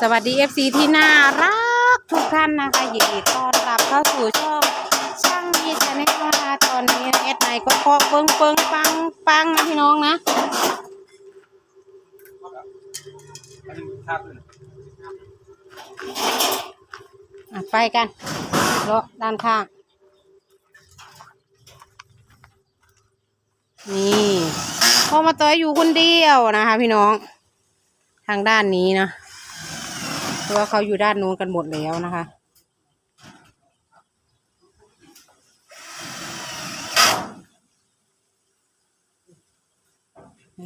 สวัสดี FC ที่น่ารักทุกท่านนะคะยินดีต้อนรับเข้าสู่ช่องช่างมีชาแนลนะคะตอนนี้เอสไนก็เคาะเปิงเปิงปังปังนะพี่น้องนะอะไปกันเลาะด้านข้าง นี่พอมาต่อยอยู่คนเดียวนะคะพี่น้อง ทางด้านนี้นะ เพราะว่าเขาอยู่ด้านนู้นกันหมดแล้วนะคะ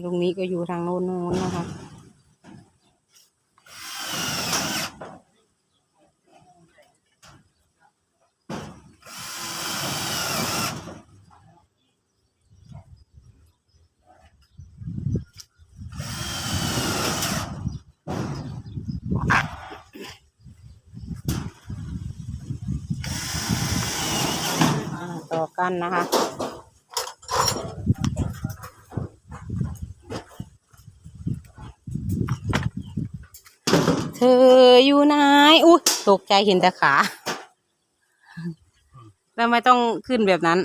ลุงนี้ก็อยู่ทางโน้นนู้นนะคะ ต่อกันนะคะ เธออยู่ไหนอุ้ยตกใจเห็นแต่ขา แล้วไม่ต้องขึ้นแบบนั้น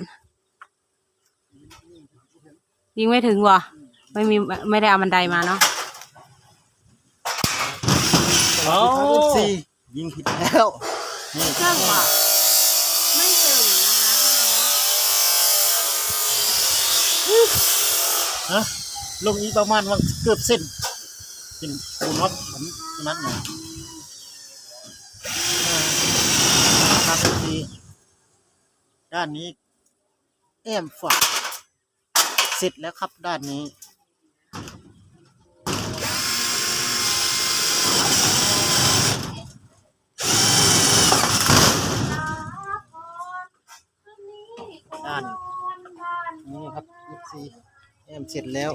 ยิงไม่ถึงวะไม่มีไม่ได้เอาบันไดมาเนาะโอ้เอฟซียิงผิดแล้วนี่เครื่องว่ะไม่ถึงนะคะ ฮะลงนี้ประมาณว่าเกือบเส้นเป็นปูน็อตผมนั้นหน่อยครับทีด้านนี้แอมฝักเสร็จแล้วครับด้านนี้ด้านนี้ครับ FC แอมเสร็จแล้ว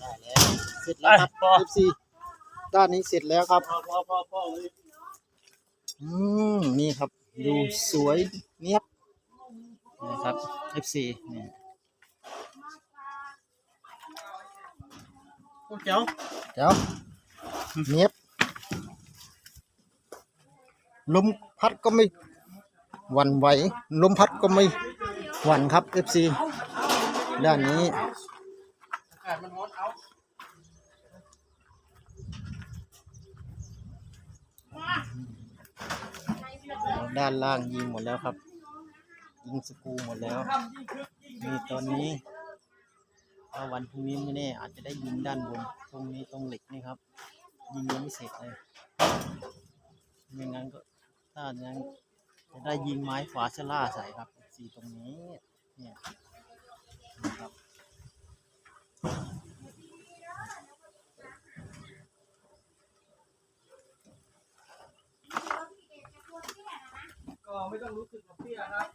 ได้แล้วเสร็จแล้วครับ FC ด้านนี้เสร็จแล้วครับ อืม นี่ครับ ดูสวยเนียบนะครับ FC นี่ โหเจ้าเดี๋ยวเนียบลมพัดก็ไม่หวั่นไหวลมพัดก็ไม่หวั่นครับ FC ด้านนี้ อากาศมันร้อนเอาด้านล่างยิงหมดแล้วครับ ยิงสกรูหมดแล้วนี่ตอนนี้ ถ้าวันพรุ่งนี้ไม่แน่อาจจะได้ยิงด้านบน ตรงนี้ตรงเหล็กนี่ครับ ยิงยังไม่เสร็จเลยไม่งั้นก็ถ้าอย่างนั้นจะได้ยิงไม้ฝาชล่าใส่ครับสีตรงนี้เนี่ยนะครับก็ไม่ต้องรู้สึกเปี้ยครับ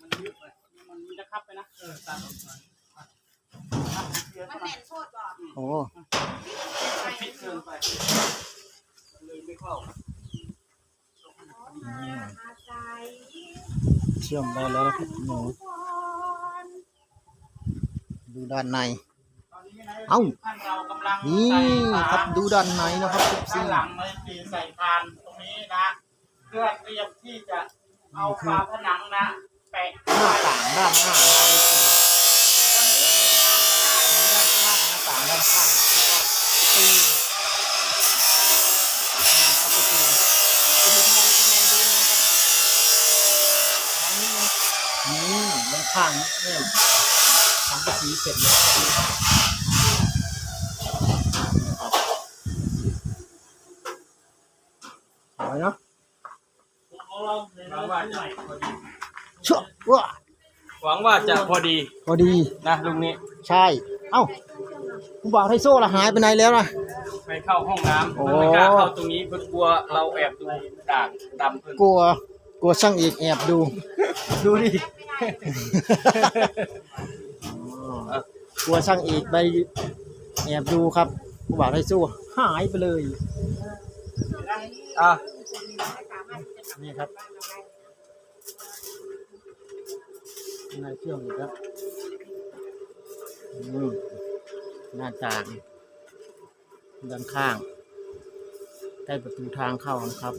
มันยึดไปมันมันจะคับไปนะ เออตามออกมามันแน่นโคตรบอกโอ้มันพิดเกินไปเลยไม่เข้าเชื่อมได้แล้วนะครับหนูดูด้านในตอนนี้นะเอ้าท่านเรากำลังนี่ใส่ฝาครับดูด้านในนะครับทุกด้าสิ่นงหลังเลยปีใส่พานตรงนี้นะ เพื่อเตรียมที่จะเอาฝาผนังนะแปะหน้าต่างด้านหน้านะครับทุกสิ่งด้านข้างหน้าต่างด้านข้างแล้วก็ประตูนะครับประตูจะเห็นมองข้างในดูนะครับทางนี้มันนี่ด้าน ข้างนี่เนี่ยทำกระสีเสร็จแล้วครับสวยเนาะหวังว่าจะพอดีชั่วว้าหวังว่าจะพอดีพอดีนะลุงนี้ ใช่ เอ้าคุณบ่าวไทโซ่ละหายไปไหนแล้วนะไปเข้าห้องน้ำโอ้มันไม่กล้าเข้าตรงนี้เพราะกลัวเราแอบดูด่างดำเพิ่นกลัว กลัวช่างเอกแอบดู ดูดิอ๋อกลัวช่างเอกไปแอบดูครับผู้บ่าวไทสู้หายไปเลย อะ นี่ครับนายเครื่องอีกครับอืมหน้าต่าง ด้านข้าง ใกล้ประตูทางเข้านะครับ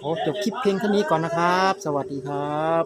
โอ้จบคลิปเพียงเท่านี้ก่อนนะครับ สวัสดีครับ